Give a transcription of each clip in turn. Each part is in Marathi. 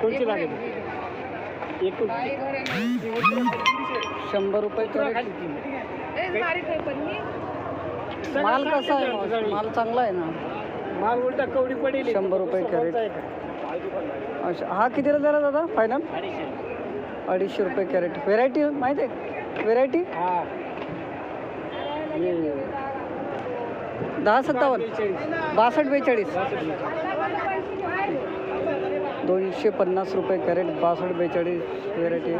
कोणची लागेल? एक शंभर रुपये माल कसा आहे? माल? चांगला आहे ना? माल उलटा कवडी पडेल. शंभर रुपये कॅरेट. अच्छा हा कितीला दिला दादा? फायनल अडीचशे रुपये कॅरेट. व्हेरायटी माहिती आहे? व्हेरायटी हा. दहा सत्तावन्न. बासष्ट बेचाळीस. दोनशे पन्नास रुपये कॅरेट बासष्ट बेचाळीस व्हेरायटी.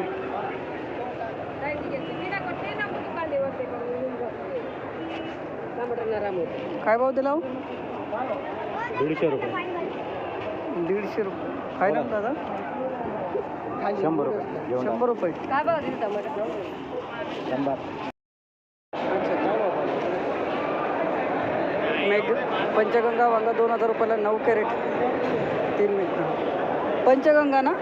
काय भाव दिला हो? दीडशे रुपये. दीडशे रुपये. फायनल दादा? शंभर रुपये. शंभर रुपये. काय भाव दिली टमाटर? शंभर. पंचगंगा वांगा दोन हजार रुपयाला नऊ कॅरेट तीन मिनिट पंचगंगा ना?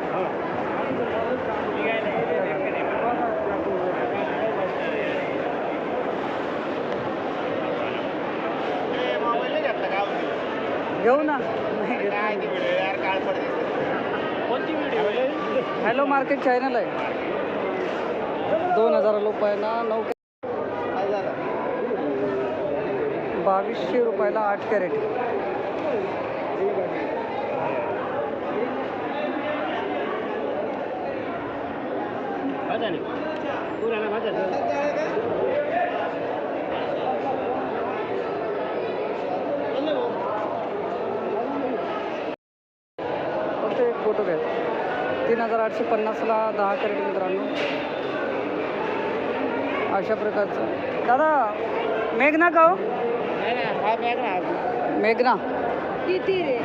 घेऊ ना. हॅलो मार्केट चॅनल आहे. दोन हजार ना नऊ बावीसशे रुपयाला आठ कॅरेट. फक्त एक फोटो घ्या. तीन हजार आठशे पन्नासला दहा कॅरेट मित्रांनो. अशा प्रकारचं. दादा मेघना का हो? मेघना किती रे?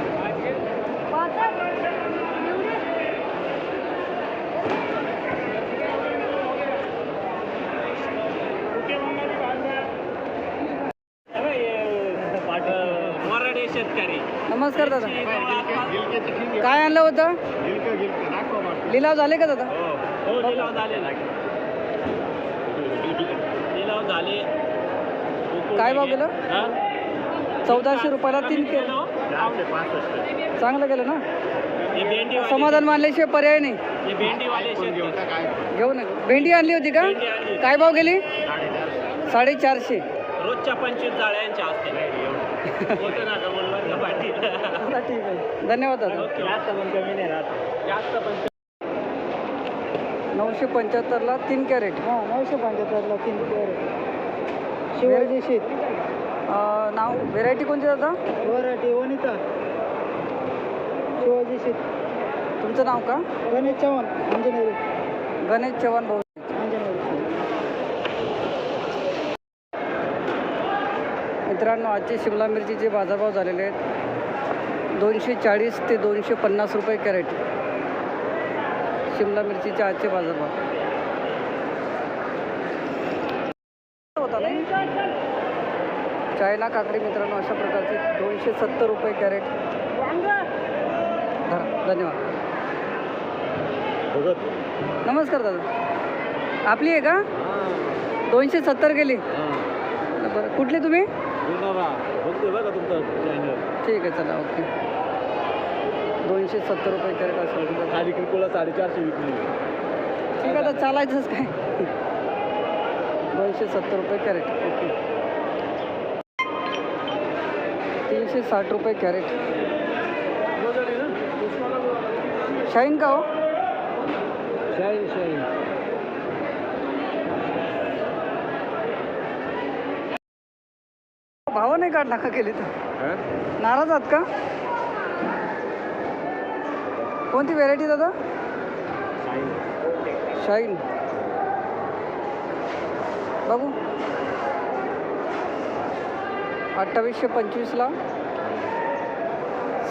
शेतकरी. नमस्कार दादा. काय आणलं होतं? लिलाव झाले का दादा? हो लिलाव झाले. ना लिलाव झाले. काय भाव गेलं? हा? चौदाशे रुपयाला तीन किलो. चांगलं गेलं ना? समाधान मानल्याशिवाय पर्याय नाही. हे घेऊ ना. भेंडी आणली होती का. काय भाव गेली? साडेचारशे. रोजच्या पंचवीस जाळ्यांच्या ठीक आहे. धन्यवाद दादा. जास्त पण कमी नाही राहत. जास्त पण नऊशे पंच्याहत्तरला तीन कॅरेट. हां नऊशे पंच्याहत्तरला तीन शिवाजी शेत. नाव? व्हेरायटी कोणती दादा? वराठी वनिता. शिवाजी शेत तुमचं नाव का? गणेश चव्हाण अंजनेरी गणेश चव्हाण भाऊ. अंजनेरी मित्रांनो आजचे शिमला मिरचीचे बाजारभाव झालेले आहेत. दोनशे चाळीस ते दोनशे पन्नास रुपये कॅरेट. शिमला मिरचीचे आजचे बाजारभाव. होता नाही? चायना काकडी मित्रांनो अशा प्रकारचे दोनशे सत्तर रुपये कॅरेट. धन्यवाद. नमस्कार दादा. आपली आहे का? दोनशे सत्तर गेली. बरं कुठली तुम्ही? ठीक आहे चला ओके. दोनशे सत्तर रुपये कॅरेट असेल खाली साडेचारशे विकली. ठीक आहे आता चालायचंच काय? दोनशे सत्तर रुपये कॅरेट ओके. तीनशे साठ रुपये कॅरेट. शाईन का हो? शाईन शाईन भाव नाही काढ नका केली तर? नाराज आहात का? कोणती व्हेरायटी दादा? शाईन बघू. अठ्ठावीसशे पंचवीसला.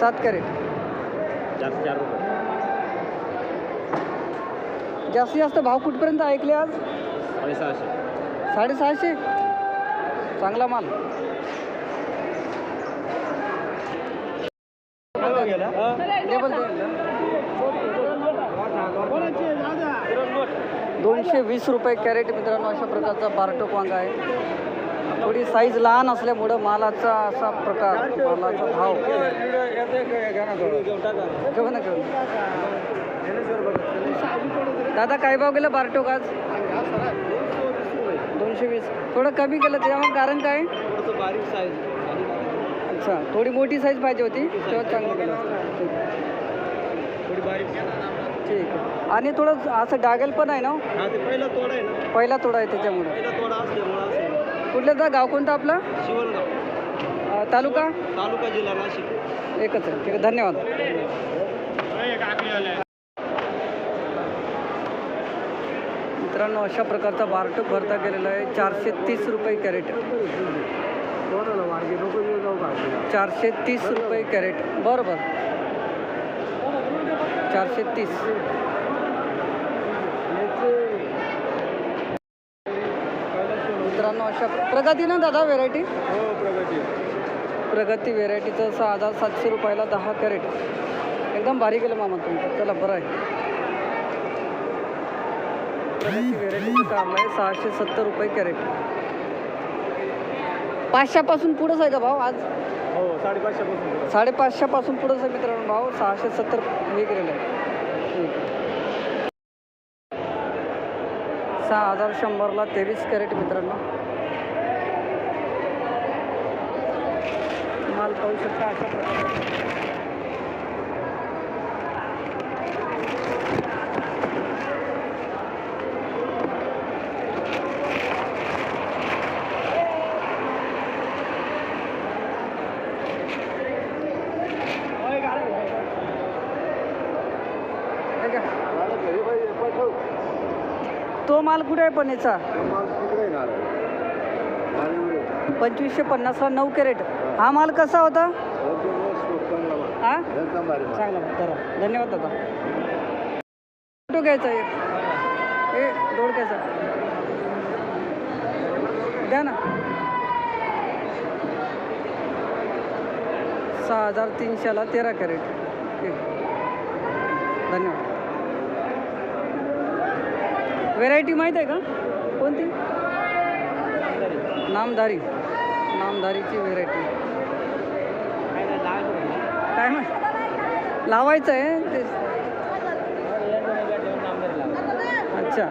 सात कॅरेट. जास्त चार रुपये. जास्तीत जास्त भाव कुठपर्यंत ऐकले आज? साडेसहाशे. साडेसहाशे? चांगला माल. दोनशे वीस रुपये कॅरेट मित्रांनो अशा प्रकारचा बारटोक वांगा आहे. थोडी साईज लहान असल्यामुळं मालाचा असा प्रकार मालाचा भाव. घेऊ ना घेऊ दादा काय भाव गेलं बारटोक आज? दोनशे वीस. थोडं कमी केलं त्याच्यामुळे कारण काय? अच्छा थोडी मोठी साईज पाहिजे होती तेव्हा चांगलं केलं. ठीक आहे. आणि थोडं असं डागेल पण आहे ना हो? आहे ना. पहिला तोडा आहे त्याच्यामुळे. कुठलं तर गाव कोणतं आपलं? शिवणगाव. तालुका? तालुका जिल्हा नाशिक. एकच आहे. ठीक आहे धन्यवाद. मित्रांनो अशा प्रकारचा बारटूक भरता गेलेला आहे. चारशे तीस रुपये कॅरेट. चारशे तीस रुपये कॅरेट. बरोबर. चारशे तीस. मित्रांनो अशा प्रगती ना दादा व्हेरायटी हो प्रगती. प्रगती व्हेरायटीचं सहा हजार सातशे रुपयाला दहा कॅरेट. एकदम भारी गेलं मामा तुमचं चला बरं आहे. प्रगती व्हेरायटीचं काम आहे. सहाशे सत्तर रुपये कॅरेट. पाचशेपासून पुढंच आहे का भाव आज? हो साडेपाचशेपासून साडेपाचशेपासून पुढंच आहे मित्रांनो भाव. सहाशे सत्तर हे गेलेलं आहे ठीक आहे. सहा हजार शंभरला तेवीस कॅरेट मित्रांनो माल पाहू शकता अशा प्रकारे हे घ्या. तो माल कुठे आहे पण याचा पंचवीसशे पन्नासला नऊ कॅरेट. हा. माल कसा होता? हा चांगला बरं. धन्यवाद दादा. फोटो घ्यायचा एक. ए दोड घ्यायचा. द्या ना. सहा हजार तीनशेला तेरा कॅरेट. धन्यवाद. व्हेरायटी माहीत आहे का? कोणती? नामधारी. नामधारीची व्हेरायटी काय माहिती? लावायचं आहे ते. अच्छा.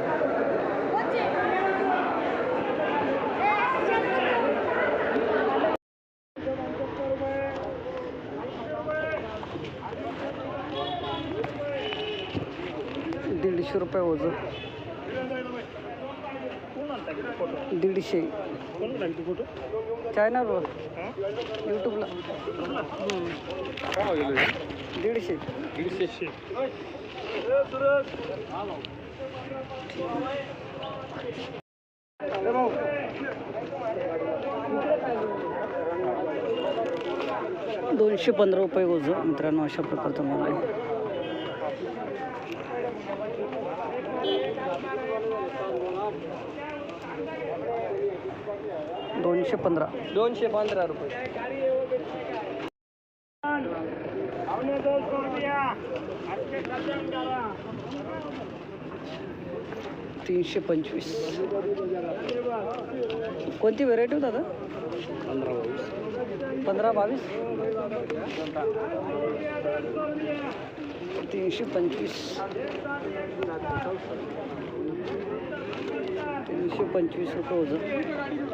दीडशे रुपये ओझं दीडशे. चॅनलवर यूट्यूबला हम्म. दीडशे. दोनशे पंधरा रुपये ओझं मित्रांनो अशा प्रकारचं मला आहे दोनशे पंधरा. दोनशे पंधरा रुपये. तीनशे पंचवीस. कोणती व्हेरायटी हो दादा पंधरा बावीस. तीनशे पंचवीस. तीनशे पंचवीस रुपये होतं